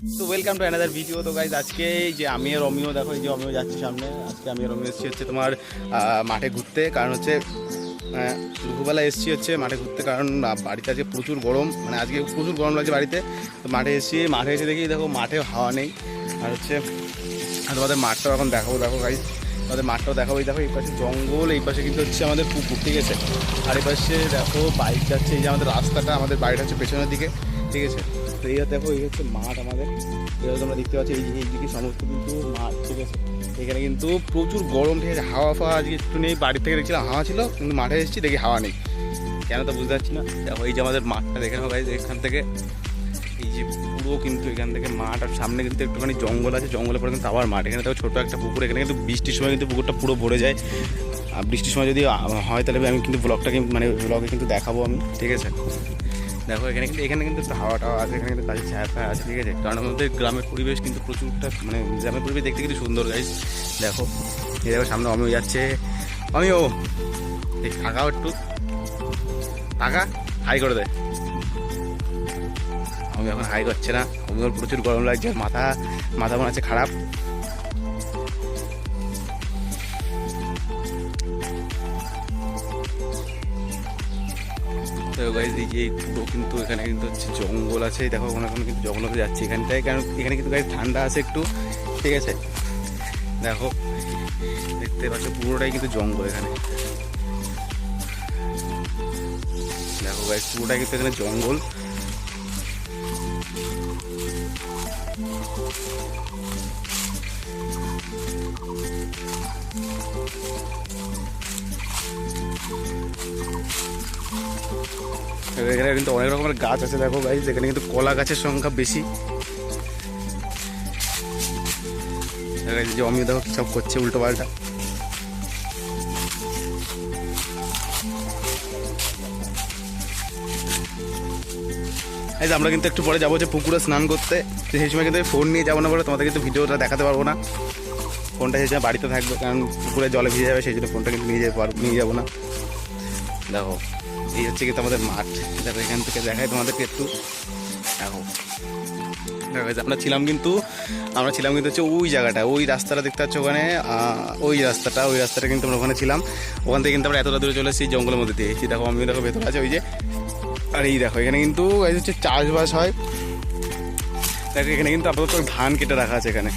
তো welcome to another video তো guys আজকে যে আমি রমিও, দেখো এই যে রমিও যাচ্ছে সামনে। আজকে আমি রমিও এসেছি হচ্ছে তোমার মাঠে ঘুরতে। কারণ হচ্ছে দুপুরবেলা এসেছি হচ্ছে মাঠে ঘুরতে। কারণ বাড়িতে আজকে প্রচুর গরম। মানে আজকে প্রচুর গরম লাগছে বাড়িতে। তো মাঠে এসেছি। মাঠে এসে দেখি, দেখো মাঠে হাওয়া নেই। আর হচ্ছে তোমাদের মাঠটাও এখন দেখাবো, দেখো গাইজ আমাদের মাঠটাও দেখাবো। এই দেখো, এই পাশে জঙ্গল, এই পাশে কিন্তু হচ্ছে আমাদের পুকুর, ঠিক আছে? আর এই পাশে দেখো বাইক যাচ্ছে। এই যে আমাদের রাস্তাটা, আমাদের বাড়িটা হচ্ছে পেছনের দিকে, ঠিক আছে? তো এই দেখো, এই হচ্ছে মাঠ আমাদের। এবার তোমরা দেখতে পাচ্ছ, এই এইদিকে সমস্ত কিন্তু মাঠ, ঠিক আছে? এখানে কিন্তু প্রচুর গরম, ঠিক আছে? হাওয়া ফাওয়া আজকে একটু নেই, বাড়ি থেকে দেখছিলাম হাওয়া ছিল, কিন্তু মাঠে এসেছি, দেখি হাওয়া নেই। কেন তো বুঝতে পারছি না। দেখো, এই যে আমাদের মাঠটা দেখে নেব এখান থেকে এই যে পুরো কিন্তু এখান থেকে মাঠ, আর সামনে কিন্তু একটুখানি জঙ্গল আছে, জঙ্গলের পরে কিন্তু আবার মাঠ। এখানে দেখো, ছোটো একটা পুকুর, এখানে কিন্তু বৃষ্টির সময় কিন্তু পুকুরটা পুরো ভরে যায়। আর বৃষ্টির সময় যদি হয় তাহলে আমি কিন্তু ব্লগটাকে মানে ব্লগে কিন্তু দেখাবো আমি, ঠিক আছে? দেখো, এখানে কিন্তু এখানে কিন্তু হাওয়া টাওয়া আছে, এখানে কিন্তু গাছের ছায়া ফায়া আছে, ঠিক আছে? কারণ আমাদের গ্রামের পরিবেশ কিন্তু প্রচুরটা মানে গ্রামের পরিবেশ দেখতে কিন্তু সুন্দর গাইজ দেখো, এই দেখো, সামনে অমিও যাচ্ছে। অমিও টাকাও একটু। টাকা হাই করে দেয় আমি এখন হাই করছে না। অমিওর প্রচুর গরম লাগছে, মাথা মাথা মনে হচ্ছে খারাপ। তো গাইজ এই যে কিন্তু এখানে কিন্তু হচ্ছে জঙ্গল আছে। দেখো ওখানে এখন কিন্তু জঙ্গলে যাচ্ছে এখানটায়। কারণ এখানে কিন্তু গাইজ ঠান্ডা আছে একটু, ঠিক আছে? দেখো, দেখতে পাচ্ছ, পুরোটাই কিন্তু জঙ্গল এখানে। দেখো গাইজ পুরোটাই কিন্তু এখানে জঙ্গল। এখানে কিন্তু অনেক রকমের গাছ আছে, দেখো গাইজ এখানে কিন্তু কলা গাছের সংখ্যা বেশি। যে অমিয় দেখো সব করছে উল্টো পাল্টা। এই যে আমরা কিন্তু একটু পরে যাব যে পুকুরে স্নান করতে। সেই সময় কিন্তু ফোন নিয়ে যাব না বলে তোমাদের কিন্তু ভিডিওটা দেখাতে পারব না। ফোনটা সেই সময় বাড়িতে থাকবে, কারণ পুকুরে জলে ভিজে যাবে, সেই জন্য ফোনটা কিন্তু নিয়ে যেতে পারব নিয়ে যাব না। দেখো, এই হচ্ছে কিন্তু আমাদের মাঠ। দেখো, এখান থেকে দেখাই তোমাদেরকে একটু। দেখো আমরা ছিলাম কিন্তু, আমরা ছিলাম কিন্তু হচ্ছে ওই জায়গাটা, ওই রাস্তাটা দেখতে পাচ্ছ ওখানে ওই রাস্তাটা ওই রাস্তাটা কিন্তু আমরা ওখানে ছিলাম। ওখান থেকে কিন্তু আমরা এতটা দূরে চলে এসেছি, জঙ্গলের মধ্যে দিয়ে। এসেছি দেখো আমি দেখো, ভেতরে আছে, ওই যে। আর এই দেখো, এখানে কিন্তু হচ্ছে চাষবাস হয়। এখানে কিন্তু আপাতত ধান কেটে রাখা আছে এখানে।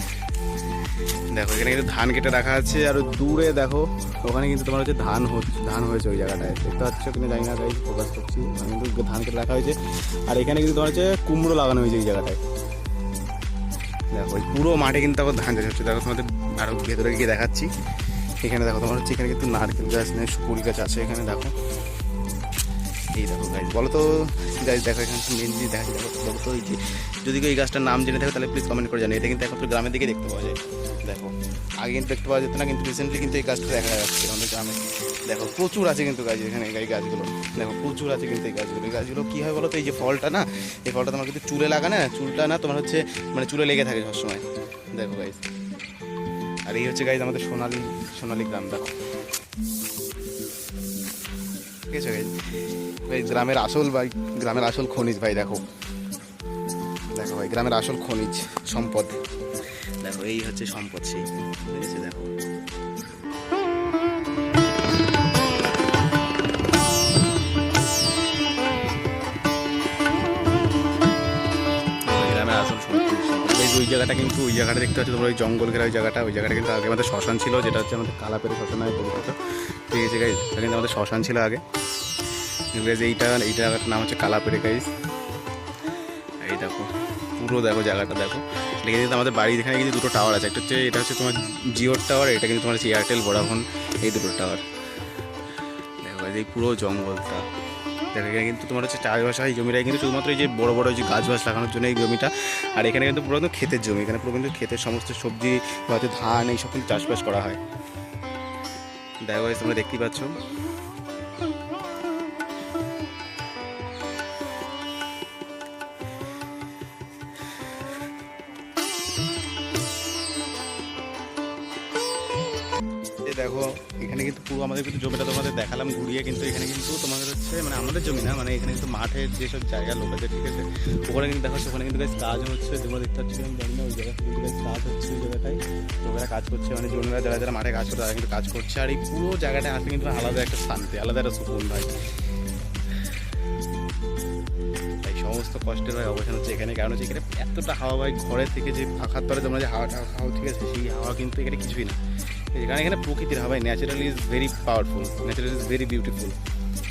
দেখো, এখানে কিন্তু ধান কেটে রাখা আছে, আর দূরে দেখো, ওখানে কিন্তু তোমার হচ্ছে ধান হচ্ছে, ধান হয়েছে ওই জায়গাটায়। দেখতে পাচ্ছ কিনা জানি না, তাই ফোকাস করছি। কিন্তু ধান কেটে রাখা হয়েছে, আর এখানে কিন্তু তোমার হচ্ছে কুমড়ো লাগানো হয়েছে এই জায়গাটায়। দেখো, এই পুরো মাঠে কিন্তু আবার ধান চাষ হচ্ছে। দেখো, তোমাদের আরও ভেতরে গিয়ে দেখাচ্ছি। এখানে দেখো, তোমার হচ্ছে এখানে কিন্তু নারকেল গাছ নেই, সুপুরি গাছ আছে এখানে, দেখো। এই দেখো গাছ বলো তো গাছ দেখো এখানে মেন জিনিস দেখা যায় বলো তো এই যে, যদি কেউ এই গাছটার নাম জেনে থাকে, তাহলে প্লিজ কমেন্ট করে জানি এটা কিন্তু একমাত্র গ্রামের দিকে দেখতে পাওয়া যায়। দেখো, আগে কিন্তু দেখতে পাওয়া যেত না, কিন্তু রিসেন্টলি কিন্তু এই গাছটা দেখা যাচ্ছে আমাদের গ্রামে। দেখো, প্রচুর আছে কিন্তু গাছ এখানে এই গাছগুলো। দেখো, প্রচুর আছে কিন্তু এই গাছগুলো। এই গাছগুলো কী হয় বলো তো এই যে ফলটা না, এই ফলটা তোমার কিন্তু চুলে লাগা না চুলটা না তোমার হচ্ছে মানে চুলে লেগে থাকে সবসময়। দেখো গাইজ আর এই হচ্ছে গাইজ আমাদের সোনালি সোনালি গ্রাম, দেখো। গ্রামের আসল ভাই, গ্রামের আসল খনিজ ভাই, দেখো। দেখো ভাই, গ্রামের আসল খনিজ সম্পদ। দেখো, এই হচ্ছে সম্পদ সেই আছে দেখো? ওই জায়গাটা কিন্তু, ওই জায়গাটা দেখতে পাচ্ছ তোমরা, ওই জঙ্গল ঘেরা ওই জায়গাটা। ওই জায়গাটা কিন্তু আগে আমাদের শ্মশান ছিল, যেটা হচ্ছে আমাদের কালাপের শ্মশান নামে পরিচিত। ঠিক আছে গাইজ এটা কিন্তু আমাদের শ্মশান ছিল আগে। গাইজ এইটা এই জায়গাটার নাম হচ্ছে কালাপেরে গাইজ এই দেখো, পুরো দেখো জায়গাটা, দেখো। এটা কিন্তু আমাদের বাড়ি এখানে কিন্তু দুটো টাওয়ার আছে। একটা হচ্ছে, এটা হচ্ছে তোমার জিওর টাওয়ার এটা কিন্তু তোমার হচ্ছে এয়ারটেল ভোডাফোন এই দুটো টাওয়ার দেখো এই পুরো জঙ্গলটা। দেখো, এখানে কিন্তু তোমার হচ্ছে চাষবাস হয় এই জমিটা কিন্তু শুধুমাত্র এই যে বড় বড় যে গাছ বাছ লাগানোর জন্য এই জমিটা। আর এখানে কিন্তু পুরো ক্ষেতের জমি, এখানে পুরো কিন্তু ক্ষেতের সমস্ত সবজি, বা ধান, এইসব কিন্তু চাষবাস করা হয়। দেখো তোমরা দেখতে পাচ্ছ। দেখো, এখানে কিন্তু পুরো আমাদের কিন্তু জমিটা তোমাদের দেখালাম, ঘুরিয়ে কিন্তু এখানে কিন্তু তোমাদের হচ্ছে মানে আমাদের জমি না মানে এখানে কিন্তু মাঠের যেসব জায়গা, লোকেদের ঠিক আছে, ওখানে কিন্তু দেখা, ওখানে কিন্তু বেশ কাজ হচ্ছে, তোমরা দেখতে পাচ্ছি, আমি জানি না, ওই জায়গা থেকে বেশ কাজ হচ্ছে, ওই জায়গাটায়। লোকেরা কাজ করছে মানে জমিরা যারা যারা মাঠে কাজ করে, তারা কিন্তু কাজ করছে, আর এই পুরো জায়গাটা আসলে কিন্তু আলাদা একটা শান্তি, আলাদা একটা সুকুন ভাই। সমস্ত কষ্টের ভাই অবসান হচ্ছে এখানে, কারণ হচ্ছে এখানে এতটা হাওয়া ভাই ঘরে থেকে যে ফাঁকার তলে তোমরা যে হাওয়াটা খাও ঠিক আছে, সেই হাওয়া কিন্তু এখানে কিছুই না। কারণ এখানে প্রকৃতির হাওয়াই natural is very powerful natural is very beautiful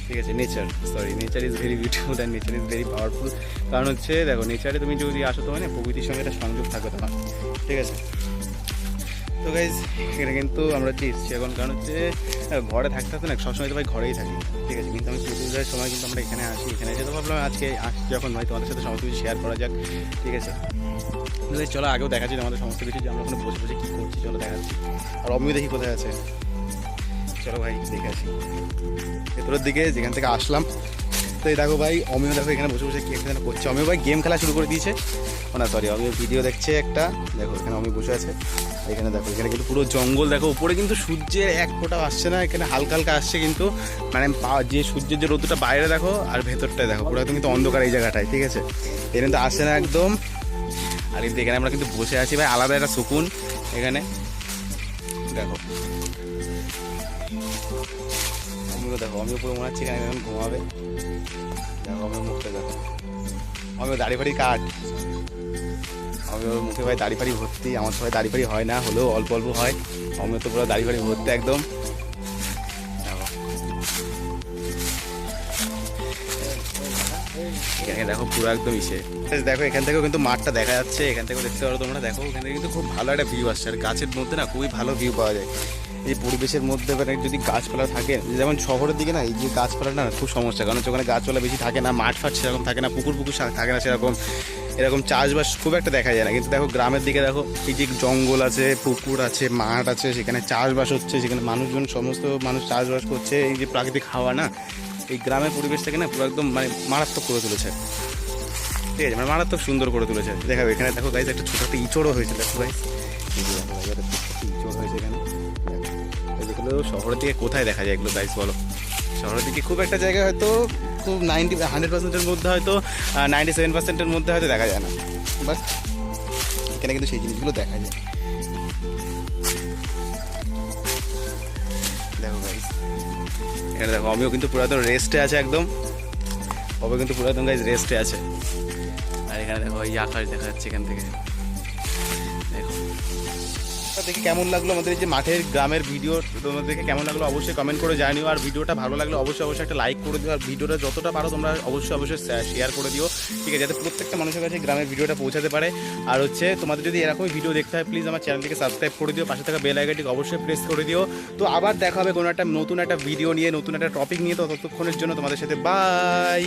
ঠিক আছে? Nature sorry nature is very beautiful and nature is very powerful কারণ হচ্ছে, দেখো নেচারে তুমি যদি আসো তোমার না প্রকৃতির সঙ্গে একটা সংযোগ থাকবে তোমার, ঠিক আছে? তো গাইজ এখানে কিন্তু আমরা হচ্ছে এসছি এখন, কারণ হচ্ছে ঘরে থাকতে থাকতে না, সবসময় তো ভাই ঘরেই থাকি, ঠিক আছে? কিন্তু আমি প্রতিদিনের সময় কিন্তু আমরা এখানে আসি, এখানে এসে তো ভাবলাম আজকে যখন হয় তোমাদের সাথে সমস্ত কিছু শেয়ার করা যাক, ঠিক আছে? চলো আগেও দেখাচ্ছি আমাদের সমস্ত কিছু, যে আমরা ওখানে বসে বসে কী করছি, চলো দেখাচ্ছি আর অমিও দেখি কোথায় আছে। চলো ভাই, দেখে আসি। ভেতরের দিকে যেখান থেকে আসলাম তো দেখো ভাই, অমিও দেখো এখানে বসে বসে একটা যেন করছে। অমিও ভাই গেম খেলা শুরু করে দিয়েছে। ও না সরি অমিও ভিডিও দেখছে একটা। দেখো, এখানে অমি বসে আছে। এখানে দেখো, এখানে কিন্তু পুরো জঙ্গল, দেখো, উপরে কিন্তু সূর্যের এক ফোঁটা আসছে না। এখানে হালকা হালকা আসছে কিন্তু মানে যে সূর্যের যে রোদটা বাইরে দেখো, আর ভেতরটায় দেখো, পুরো একদম কিন্তু অন্ধকার এই জায়গাটায়, ঠিক আছে? এখানে তো আসছে না একদম। আর কিন্তু এখানে আমরা কিন্তু বসে আছি, ভাই, আলাদা একটা সুকুন এখানে। দেখো। আমিও দেখো, আমিও পুরো মনে হচ্ছে এখানে ঘুমাবে। দেখো, আমিও মুখটা দেখো। আমিও দাড়ি ফাড়ি কাট। আমি ওর মুখে ভাই দাড়ি ফাড়ি ভর্তি, আমার সবাই দাড়ি ফাড়ি হয় না, হলেও অল্প অল্প হয়। আমিও তো পুরো দাড়ি ফাড়ি ভর্তি একদম। এখানে দেখো পুরো একদম ইসে। দেখো, এখান থেকেও কিন্তু মাঠটা দেখা যাচ্ছে, এখান থেকেও দেখতে পারো তোমরা। দেখো এখান থেকে কিন্তু খুব ভালো একটা ভিউ আসছে। আর গাছের মধ্যে না খুবই ভালো ভিউ পাওয়া যায়। এই পরিবেশের মধ্যে মানে যদি গাছপালা থাকে, যেমন শহরের দিকে না, এই যে গাছপালা না খুব সমস্যা, কারণ ওখানে গাছপালা বেশি থাকে না, মাঠ ফাট সেরকম থাকে না, পুকুর পুকুর থাকে না সেরকম, এরকম চাষবাস খুব একটা দেখা যায় না। কিন্তু দেখো গ্রামের দিকে দেখো, এই যে জঙ্গল আছে, পুকুর আছে, মাঠ আছে, সেখানে চাষবাস হচ্ছে, সেখানে মানুষজন, সমস্ত মানুষ চাষবাস করছে, এই যে প্রাকৃতিক হাওয়া না, এই গ্রামের পরিবেশটাকে না পুরো একদম মানে মারাত্মক করে তুলেছে। ঠিক আছে মানে মারাত্মক সুন্দর করে তুলেছে। দেখাবে, এখানে দেখো গাইজ একটা ছোটো একটা ইঁচড়ও হয়েছে, দেখো গাইজ এগুলো শহরের দিকে কোথায় দেখা যায় এগুলো গাইজ বলো? শহরের দিকে খুব একটা জায়গায় হয়তো খুব নাইনটি হান্ড্রেড পার্সেন্টের মধ্যে হয়তো নাইনটি সেভেন পার্সেন্টের মধ্যে হয়তো দেখা যায় না। বাট এখানে কিন্তু সেই জিনিসগুলো দেখা যায়। দেখো গাইজ এখানে দেখো, আমিও কিন্তু পুরাতন রেস্টে আছে একদম। অবে কিন্তু পুরাতন গাইজ রেস্টে আছে। আর এখানে দেখো আকাশ দেখা যাচ্ছে এখান থেকে। দেখে কেমন লাগল আমাদের যে মাঠের গ্রামের ভিডিও? দেখে কেমন লাগল অবশ্যই কমেন্ট করে জানিও। আর ভিডিওটা ভালো লাগলে অবশ্যই অবশ্যই একটা লাইক করে দিও। আর ভিডিওটা যতটা পারো তোমরা অবশ্যই অবশ্যই শেয়ার করে দিও। ঠিক আছে, যাতে প্রত্যেকটা মানুষের কাছে গ্রামের ভিডিওটা পৌঁছাতে পারে। আর হচ্ছে, তোমাদের যদি এরকমই ভিডিও দেখতে হয় প্লিজ আমার চ্যানেলটিকে সাবস্ক্রাইব করে দিও। পাশে থাকা বেল আইকনটিকে অবশ্যই প্রেস করে দিও। তো আবার দেখা হবে কোনো একটা নতুন একটা ভিডিও নিয়ে, নতুন একটা টপিক নিয়ে। তো ততক্ষণের জন্য তোমাদের সাথে বাই